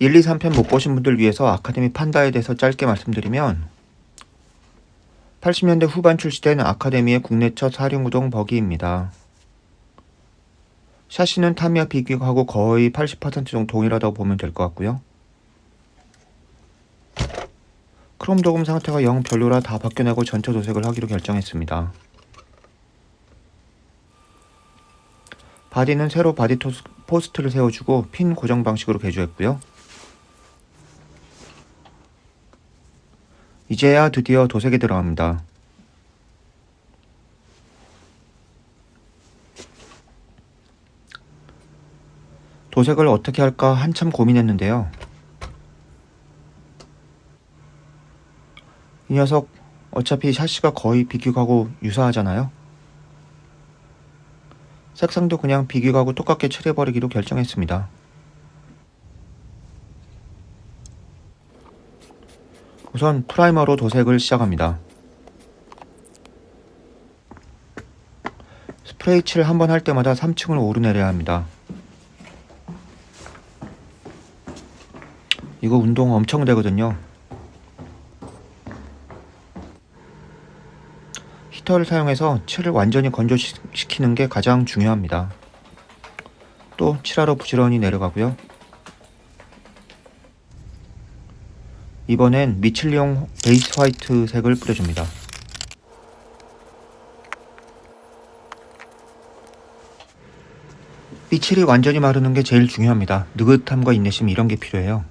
1, 2, 3편 못 보신 분들 위해서 아카데미 판다에 대해서 짧게 말씀드리면 80년대 후반 출시된 아카데미의 국내 첫 사륜구동 버기입니다. 샤시는 타미야 비교하고 거의 80% 정도 동일하다고 보면 될 것 같고요. 크롬 도금 상태가 영 별로라 다 바뀌어내고 전체 도색을 하기로 결정했습니다. 바디는 새로 바디 포스트를 세워주고 핀 고정 방식으로 개조했고요. 이제야 드디어 도색에 들어갑니다. 도색을 어떻게 할까 한참 고민했는데요. 이 녀석 어차피 샤시가 거의 비규하고 유사하잖아요. 색상도 그냥 비규하고 똑같게 칠해버리기로 결정했습니다. 우선 프라이머로 도색을 시작합니다. 스프레이 칠 한 번 할 때마다 3층을 오르내려야 합니다. 이거 운동 엄청 되거든요. 히터를 사용해서 칠을 완전히 건조시키는 게 가장 중요합니다. 또 칠하러 부지런히 내려가고요. 이번엔 미칠용 베이스 화이트 색을 뿌려줍니다. 미칠이 완전히 마르는 게 제일 중요합니다. 느긋함과 인내심 이런 게 필요해요.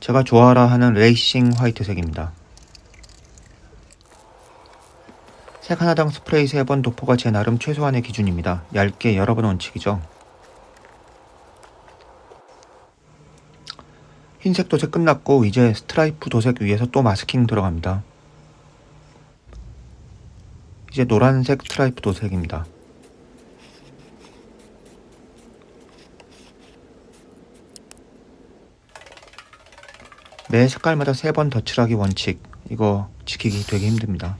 제가 좋아라 하는 레이싱 화이트 색입니다. 색 하나당 스프레이 3번 도포가 제 나름 최소한의 기준입니다. 얇게 여러 번 원칙이죠. 흰색 도색 끝났고 이제 스트라이프 도색 위에서 또 마스킹 들어갑니다. 이제 노란색 스트라이프 도색입니다. 매 색깔마다 세 번 덧칠하기 원칙 이거 지키기 되게 힘듭니다.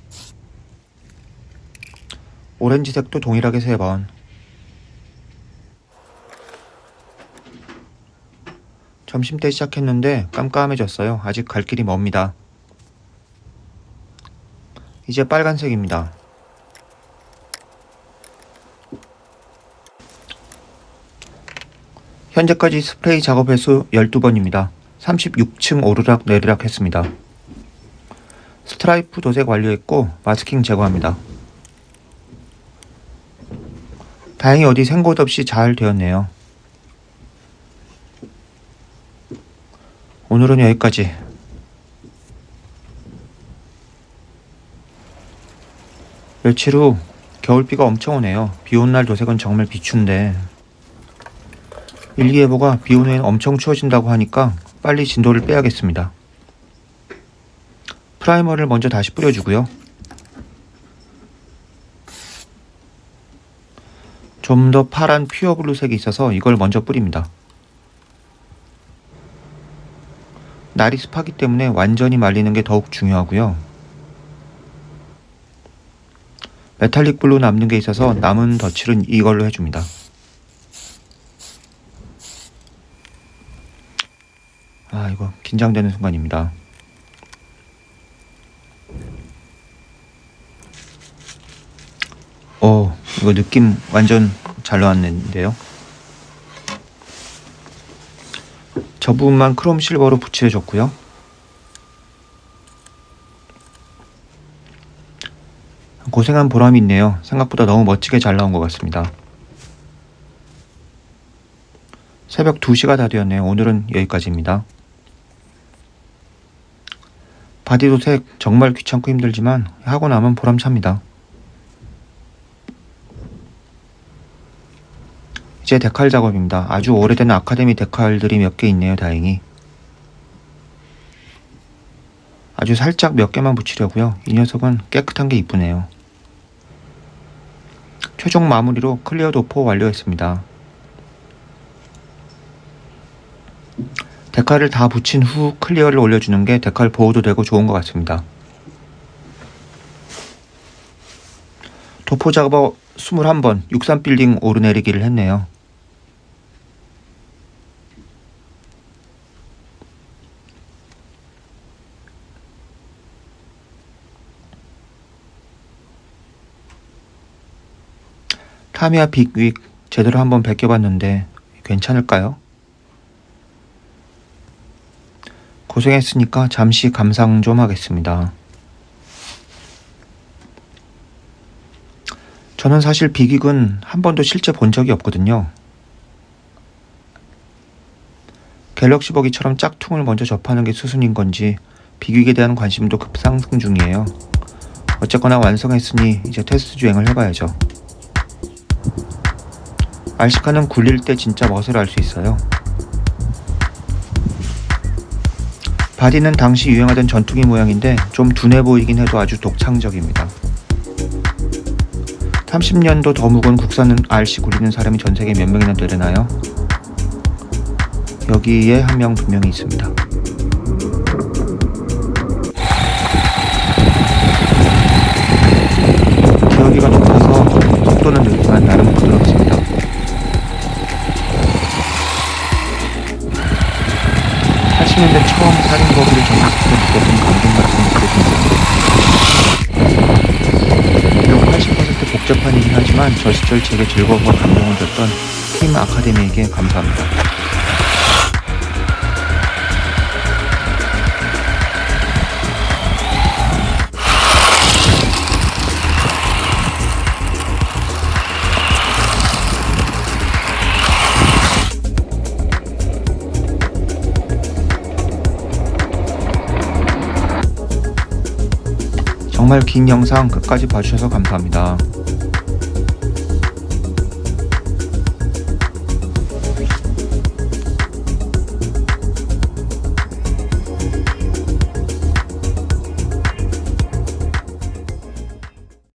오렌지색도 동일하게 세 번. 점심 때 시작했는데 깜깜해졌어요. 아직 갈 길이 멉니다. 이제 빨간색입니다. 현재까지 스프레이 작업 횟수 12번입니다. 36층 오르락 내리락 했습니다. 스트라이프 도색 완료했고 마스킹 제거합니다. 다행히 어디 생곳 없이 잘 되었네요. 오늘은 여기까지. 며칠 후 겨울비가 엄청 오네요. 비 온 날 도색은 정말 비추인데 일기예보가 비 온 후엔 엄청 추워진다고 하니까 빨리 진도를 빼야겠습니다. 프라이머를 먼저 다시 뿌려주고요. 좀 더 파란 퓨어 블루색이 있어서 이걸 먼저 뿌립니다. 날이 습하기 때문에 완전히 말리는 게 더욱 중요하고요. 메탈릭 블루 남는 게 있어서 남은 덧칠은 이걸로 해줍니다. 아, 이거 긴장되는 순간입니다. 어, 이거 느낌 완전 잘 나왔는데요. 저 부분만 크롬 실버로 붙여줬고요. 고생한 보람이 있네요. 생각보다 너무 멋지게 잘 나온 것 같습니다. 새벽 2시가 다 되었네요. 오늘은 여기까지입니다. 바디 도색 정말 귀찮고 힘들지만 하고 나면 보람찹니다. 이제 데칼 작업입니다. 아주 오래된 아카데미 데칼들이 몇 개 있네요. 다행히. 아주 살짝 몇 개만 붙이려고요. 이 녀석은 깨끗한 게 이쁘네요. 최종 마무리로 클리어 도포 완료했습니다. 데칼을 다 붙인 후 클리어를 올려주는 게 데칼 보호도 되고 좋은 것 같습니다. 도포 작업 21번 63빌딩 오르내리기를 했네요. 타미야 빅윅 제대로 한번 벗겨봤는데 괜찮을까요? 고생했으니까 잠시 감상 좀 하겠습니다. 저는 사실 빅윅은 한 번도 실제 본 적이 없거든요. 갤럭시 버기처럼 짝퉁을 먼저 접하는 게 수순인 건지 빅윅에 대한 관심도 급상승 중이에요. 어쨌거나 완성했으니 이제 테스트 주행을 해봐야죠. RC카는 굴릴 때 진짜 멋을 알 수 있어요. 바디는 당시 유행하던 전투기 모양인데 좀 둔해 보이긴 해도 아주 독창적입니다. 30년도 더 무거운 국산 RC 굴리는 사람이 전 세계에 몇 명이나 되려나요? 여기에 한 명 분명히 있습니다. 80년대 처음 살인거부를 정식으로 느꼈던 감동 같은 느껴집니다. 비록 80% 복잡한 일이긴 하지만 저시절 제게 즐거움과 감동을 줬던 팀 아카데미에게 감사합니다. 정말 긴 영상 끝까지 봐주셔서 감사합니다.